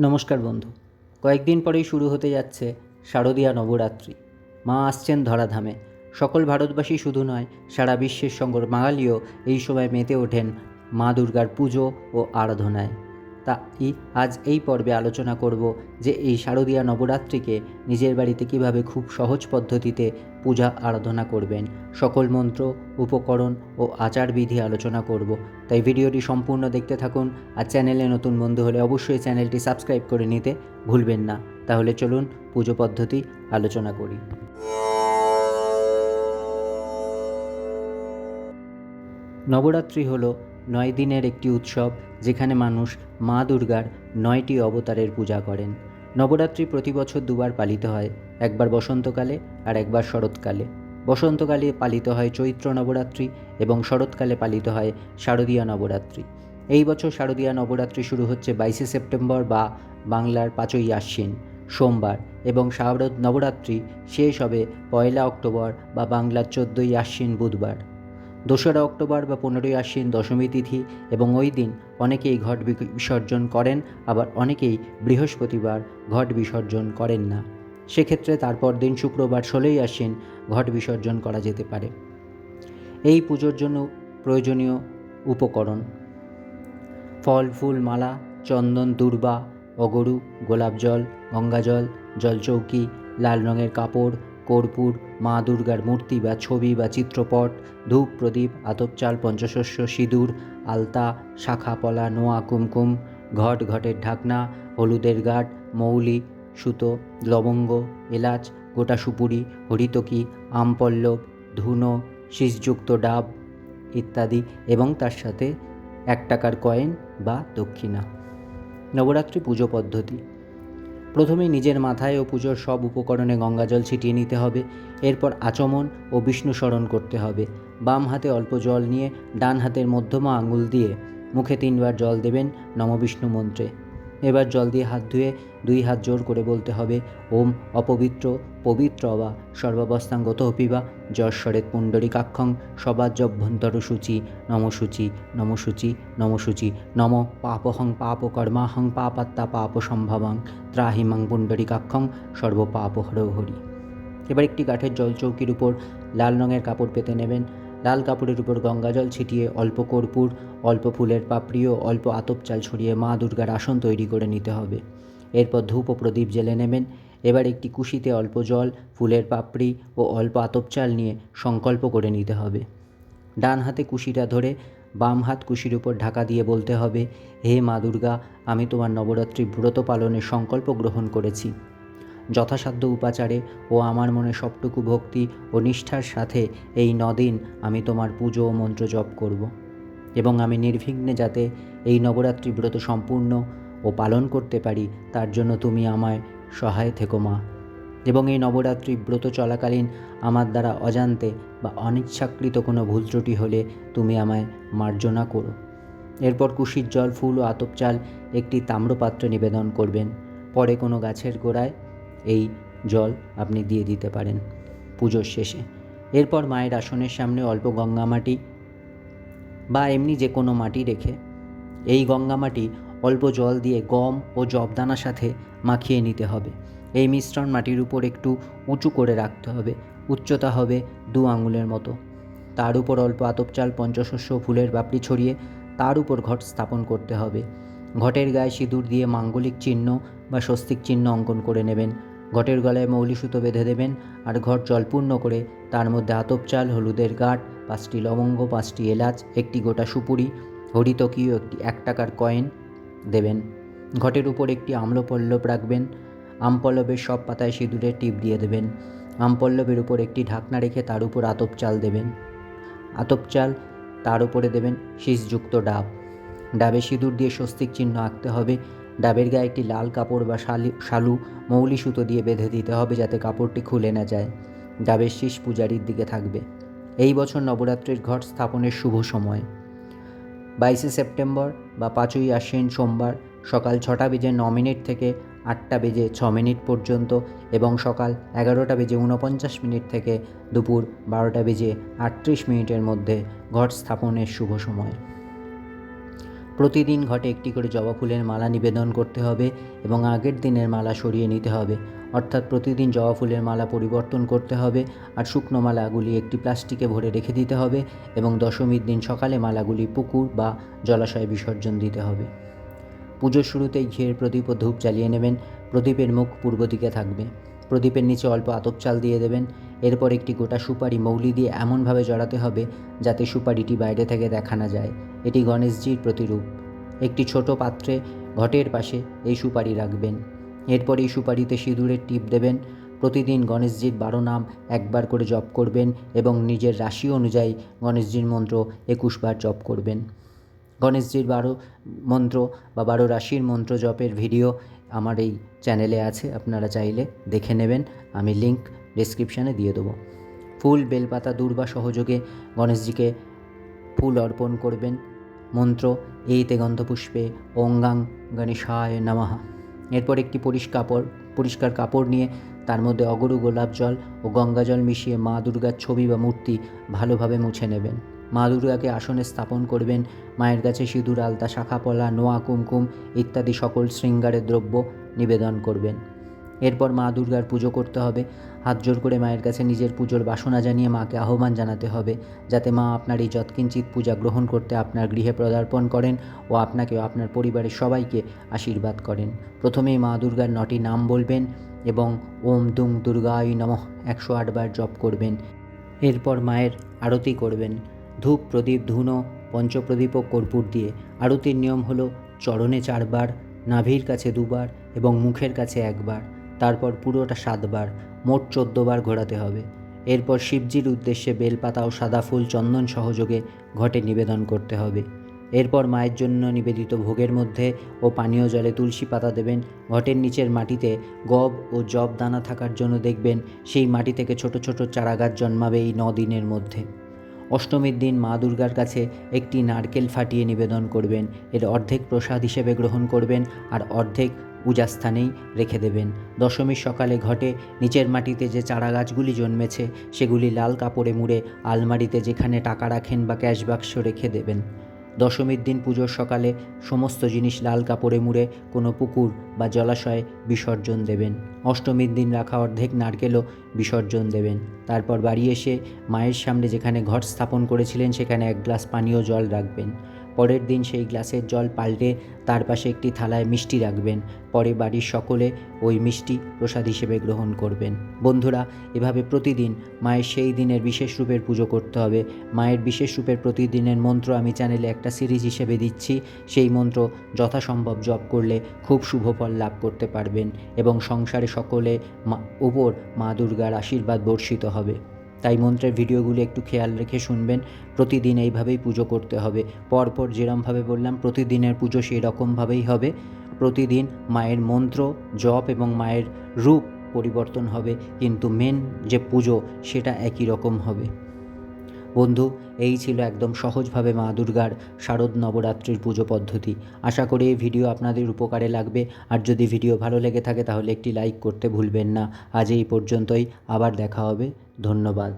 নমস্কার বন্ধু। কয়েকদিন পরেই শুরু হতে যাচ্ছে শারদীয়া নবরাত্রি। মা আসছেন ধরাধামে। সকল ভারতবাসী শুধু নয়, সারা বিশ্বের সঙ্গে বাঙালিও এই সময় মেতে ওঠেন মা দুর্গার পুজো ও আরাধনায়। তা ই আজ এই পর্বে আলোচনা করব যে এই শারদীয়া নবরাত্রিকে নিজের বাড়িতে কীভাবে খুব সহজ পদ্ধতিতে পূজা আরাধনা করবেন। সকল মন্ত্র, উপকরণ ও আচারবিধি আলোচনা করব। তাই ভিডিওটি সম্পূর্ণ দেখতে থাকুন আর চ্যানেলে নতুন বন্ধু হলে অবশ্যই চ্যানেলটি সাবস্ক্রাইব করে নিতে ভুলবেন না। তাহলে চলুন পুজো পদ্ধতি আলোচনা করি। নবরাত্রি হল নয় দিনের একটি উৎসব যেখানে মানুষ মা দুর্গার নয়টি অবতারের পূজা করেন। নবরাত্রি প্রতি বছর দুবার পালিত হয়, একবার বসন্তকালে আর একবার শরৎকালে। বসন্তকালে পালিত হয় চৈত্র নবরাত্রি এবং শরৎকালে পালিত হয় শারদীয়া নবরাত্রি। এই বছর শারদীয়া নবরাত্রি শুরু হচ্ছে বাইশে সেপ্টেম্বর বা বাংলার পাঁচই আশ্বিন, সোমবার এবং শারদ নবরাত্রি শেষ হবে পয়লা অক্টোবর বা বাংলার চোদ্দোই আশ্বিন বুধবার। দোসরা অক্টোবর বা পনেরোই আশ্বিন দশমী তিথি এবং ওই দিন অনেকেই ঘট বিসর্জন করেন, আবার অনেকেই বৃহস্পতিবার ঘট বিসর্জন করেন না। সেক্ষেত্রে তারপর দিন শুক্রবার ষোলোই আশ্বিন ঘট বিসর্জন করা যেতে পারে। এই পুজোর জন্য প্রয়োজনীয় উপকরণ ফল, ফুল, মালা, চন্দন, দুর্বা, অগরু, গোলাপ জল গঙ্গাজল জলচৌকি, লাল রঙের কাপড়, কর্পূর মা দুর্গার মূর্তি বা ছবি বা চিত্রপট, ধূপ, প্রদীপ, আতপ চাল, পঞ্চশস্য, সিঁদুর, আলতা, শাখা, পলা, নোয়া, কুমকুম, ঘট, ঘটের ঢাকনা, হলুদের গাঁট, মৌলি, সুতো, লবঙ্গ, এলাচ, গোটা সুপুরি, হরিতকি আমপল্লব ধুনো, শীষযুক্ত ডাব ইত্যাদি এবং তার সাথে এক টাকার কয়েন বা দক্ষিণা। নবরাত্রি পুজো পদ্ধতি। প্রথমে নিজের মাথায় ও পুজোর সব উপকরণে গঙ্গাজল ছিটিয়ে নিতে হবে। এরপর আচমন ও বিষ্ণু স্মরণ করতে হবে। বাম হাতে অল্প জল নিয়ে ডান হাতের মধ্যমা আঙুল দিয়ে মুখে তিনবার জল দেবেন নমবিষ্ণু মন্ত্রে। এবার জল দিয়ে হাত ধুয়ে দুই হাত জোর করে বলতে হবে, ওম অপবিত্র, পবিত্র বা সর্বাবস্থাঙ্গত অপিবা যশ্বরেত পুণ্ডরিকাক্ষং সবাজ্যভ্যন্তর সূচি নমসূচি নমসূচি নমসূচি নম পাপহং পাপকর্মাহং পাপাত্তা পাপ সম্ভবাং ত্রাহিমাং পুণ্ডরিকাক্ষং সর্বপাপহর হরি এবার একটি কাঠের জলচৌকির উপর লাল রঙের কাপড় পেতে নেবেন। লাল কাপড়ের উপর গঙ্গাজল ছিটিয়ে অল্প কর্পূর, অল্প ফুলের পাপড়ি ও অল্প আতপ চাল ছড়িয়ে মা দুর্গার আসন তৈরি করে নিতে হবে। এরপর ধূপ ও প্রদীপ জেলে নেবেন। এবার একটি কুশিতে অল্প জল, ফুলের পাপড়ি ও অল্প আতপ চাল নিয়ে সংকল্প করে নিতে হবে। ডান হাতে কুশিটা ধরে বাম হাত কুশির উপর ঢাকা দিয়ে বলতে হবে, হে মা দুর্গা, আমি তোমার নবরাত্রি ব্রত পালনের সংকল্প গ্রহণ করেছি। যথাসাধ্য উপাচারে ও আমার মনে সবটুকু ভক্তি ও নিষ্ঠার সাথে এই নদিন আমি তোমার পুজো ও মন্ত্র জপ করব। এবং আমি নির্বিঘ্নে যাতে এই নবরাত্রি ব্রত সম্পূর্ণ ও পালন করতে পারি, তার জন্য তুমি আমায় সহায় থেকো মা। এবং এই নবরাত্রি ব্রত চলাকালীন আমার দ্বারা অজান্তে বা অনিচ্ছাকৃত কোনো ভুল ত্রুটি হলে তুমি আমায় মার্জনা করো। এরপর কুশির জল, ফুল ও আতপ চাল একটি তাম্রপাত্রে নিবেদন করবেন। পরে কোনো গাছের গোড়ায় এই জল আপনি দিয়ে দিতে পারেন পুজোর শেষে। এরপর মায়ের আসনের সামনে অল্প গঙ্গা মাটি বা এমনি যে কোনো মাটি রেখে এই গঙ্গা মাটি অল্প জল দিয়ে গম ও জবদানার সাথে মাখিয়ে নিতে হবে। এই মিশ্রণ মাটির উপর একটু উঁচু করে রাখতে হবে। উচ্চতা হবে দু আঙুলের মতো। তার উপর অল্প আতপ চাল, পঞ্চশস্য, ফুলের বাপড়ি ছড়িয়ে তার উপর ঘট স্থাপন করতে হবে। ঘটের গায়ে সিঁদুর দিয়ে মাঙ্গলিক চিহ্ন বা স্বস্তিক চিহ্ন অঙ্কন করে নেবেন। ঘটের গলায় মৌলি সুতো বেঁধে দেবেন আর ঘট জলপূর্ণ করে তার মধ্যে আতপ চাল হলুদের গাঁট, পাঁচটি লবঙ্গ, পাঁচটি এলাচ, একটি গোটা সুপুরি, হরিতকীয় একটি এক টাকার কয়েন দেবেন। ঘটের উপর একটি আম্লপল্লব রাখবেন। আমপল্লবের সব পাতায় সিঁদুরের টিপ দিয়ে দেবেন। আমপল্লবের উপর একটি ঢাকনা রেখে তার উপর আতপ চাল দেবেন। আতপ চাল তার উপরে দেবেন শীষযুক্ত ডাব। ডাবে সিঁদুর দিয়ে স্বস্তিক চিহ্ন আঁকতে হবে। ডাবের গায়ে একটি লাল কাপড় বা শালি শালু মৌলি সুতো দিয়ে বেঁধে দিতে হবে যাতে কাপড়টি খুলে না যায়। ডাবের শীষ পূজারির দিকে থাকবে। এই বছর নবরাত্রির ঘট স্থাপনের শুভ সময়। বাইশে সেপ্টেম্বর বা পাঁচই আশ্বিন সোমবার সকাল ছটা বেজে ন মিনিট থেকে আটটা বেজে ছ মিনিট পর্যন্ত এবং সকাল এগারোটা বেজে ঊনপঞ্চাশ মিনিট থেকে দুপুর বারোটা বেজে আটত্রিশ মিনিটের মধ্যে ঘট স্থাপনের শুভ সময়। প্রতিদিন ঘটে একটি করে জবা ফুলের মালা নিবেদন করতে হবে এবং আগের দিনের মালা সরিয়ে নিতে হবে। অর্থাৎ প্রতিদিন জবা ফুলের মালা পরিবর্তন করতে হবে আর শুকনো মালাগুলি একটি প্লাস্টিকে ভরে রেখে দিতে হবে এবং দশমীর দিন সকালে মালাগুলি পুকুর বা জলাশয়ে বিসর্জন দিতে হবে। পুজোর শুরুতেই ঘিয়ের প্রদীপ ও ধূপ জ্বালিয়ে নেবেন। প্রদীপের মুখ পূর্ব দিকে থাকবে। প্রদীপের নিচে অল্প আতপ চাল দিয়ে দেবেন। এরপর একটি গোটা সুপারি মৌলি দিয়ে এমনভাবে জড়াতে হবে যাতে সুপারিটি বাইরে থেকে দেখা না যায়। এটি গণেশজির প্রতিরূপ। একটি ছোট পাত্রে ঘটের পাশে এই সুপারি রাখবেন। এরপর এই সুপারিতে সিঁদুরের টিপ দেবেন। প্রতিদিন গণেশজির বারো নাম একবার করে জপ করবেন এবং নিজের রাশি অনুযায়ী গণেশজির মন্ত্র একুশবার জপ করবেন। গণেশজির বারো মন্ত্র বা বারো রাশির মন্ত্র জপের ভিডিও আমার এই চ্যানেলে আছে। আপনারা চাইলে দেখে নেবেন। আমি লিংক ডেসক্রিপশানে দিয়ে দেবো। ফুল বেলপাতা দূর্বা সহযোগে গণেশজিকে ফুল অর্পণ করবেন। মন্ত্র, এইতে গন্ধপুষ্পে অঙ্গাং গণেশায় নামাহা এরপর একটি পরিষ্কার কাপড় পরিষ্কার কাপড় নিয়ে তার মধ্যে অগরু গোলাপ জল ও গঙ্গা জল মিশিয়ে মা দুর্গার ছবি বা মূর্তি ভালোভাবে মুছে নেবেন। মা দুর্গাকে আসনে স্থাপন করবেন। মায়ের কাছে সিঁদুর, আলতা, শাখাপলা, নোয়া, কুমকুম ইত্যাদি সকল শৃঙ্গারের দ্রব্য নিবেদন করবেন। এরপর মা দুর্গার পুজো করতে হবে। হাত জোর করে মায়ের কাছে নিজের পুজোর বাসনা জানিয়ে মাকে আহ্বান জানাতে হবে, যাতে মা আপনার এই যৎকিঞ্চিত পূজা গ্রহণ করতে আপনার গৃহে পদার্পণ করেন ও আপনাকে আপনার পরিবারের সবাইকে আশীর্বাদ করেন। প্রথমেই মা দুর্গার নটি নাম বলবেন এবং ওম দুং দুর্গায় নমঃ একশো আটবার জপ করবেন। এরপর মায়ের আরতি করবেন। ধূপ প্রদীপ ধুনো, পঞ্চপ্রদীপ ও কর্পূর দিয়ে। আরতির নিয়ম হলো চরণে চারবার, নাভির কাছে দুবার এবং মুখের কাছে একবার। তারপর পুরোটা সাতবার, মোট চোদ্দবার ঘোরাতে হবে। এরপর শিবজির উদ্দেশ্যে বেলপাতা ও সাদা ফুল চন্দন সহযোগে ঘটে নিবেদন করতে হবে। এরপর মায়ের জন্য নিবেদিত ভোগের মধ্যে ও পানীয় জলে তুলসী পাতা দেবেন। ঘটের নিচের মাটিতে গব ও জব দানা থাকার জন্য দেখবেন সেই মাটি থেকে ছোট ছোট চারাগাছ জন্মাবে এই দিনের মধ্যে। অষ্টমীর দিন মা দুর্গার কাছে একটি নারকেল ফাটিয়ে নিবেদন করবেন। এর অর্ধেক প্রসাদ হিসেবে গ্রহণ করবেন আর অর্ধেক পূজাস্থানেই রেখে দেবেন। দশমীর সকালে ঘটে নিচের মাটিতে যে চারা গাছগুলি জন্মেছে, সেগুলি লাল কাপড়ে মুড়ে আলমারিতে যেখানে টাকা রাখেন বা ক্যাশ বাক্স রেখে দেবেন। দশমীর দিন পুজোর সকালে সমস্ত জিনিস লাল কাপড়ে মুড়ে কোনো পুকুর বা জলাশয়ে বিসর্জন দেবেন। অষ্টমীর দিন রাখা অর্ধেক নারকেলও বিসর্জন দেবেন। তারপর বাড়ি এসে মায়ের সামনে যেখানে ঘট স্থাপন করেছিলেন, সেখানে এক গ্লাস পানীয় জল রাখবেন। পরের দিন সেই গ্লাসের জল পাল্টে তার পাশে একটি থালায় মিষ্টি রাখবেন। পরে বাড়ির সকলে ওই মিষ্টি প্রসাদ হিসেবে গ্রহণ করবেন। বন্ধুরা, এভাবে প্রতিদিন মায়ের সেই দিনের বিশেষ রূপের পুজো করতে হবে। মায়ের বিশেষ রূপের প্রতিদিনের মন্ত্র আমি চ্যানেলে একটা সিরিজ হিসেবে দিচ্ছি। সেই মন্ত্র যথাসম্ভব জপ করলে খুব শুভ ফল লাভ করতে পারবেন এবং সংসারে সকলে মা উপর মা দুর্গার আশীর্বাদ বর্ষিত হবে। তাই মন্ত্রের ভিডিওগুলি একটু খেয়াল রেখে শুনবেন। প্রতিদিন এইভাবেই পুজো করতে হবে। পরপর যেরমভাবে বললাম, প্রতিদিনের পুজো সেই রকমভাবেই হবে। প্রতিদিন মায়ের মন্ত্র, জপ এবং মায়ের রূপ পরিবর্তন হবে। কিন্তু মেন যে পুজো, সেটা একই রকম হবে। বন্ধু, এই ছিল একদম সহজভাবে মা দুর্গার শারদ নবরাত্রির পুজো পদ্ধতি। আশা করি এই ভিডিও আপনাদের উপকারে লাগবে। আর যদি ভিডিও ভালো লেগে থাকে তাহলে একটি লাইক করতে ভুলবেন না। আজ এই পর্যন্তই। আবার দেখা হবে। ধন্যবাদ।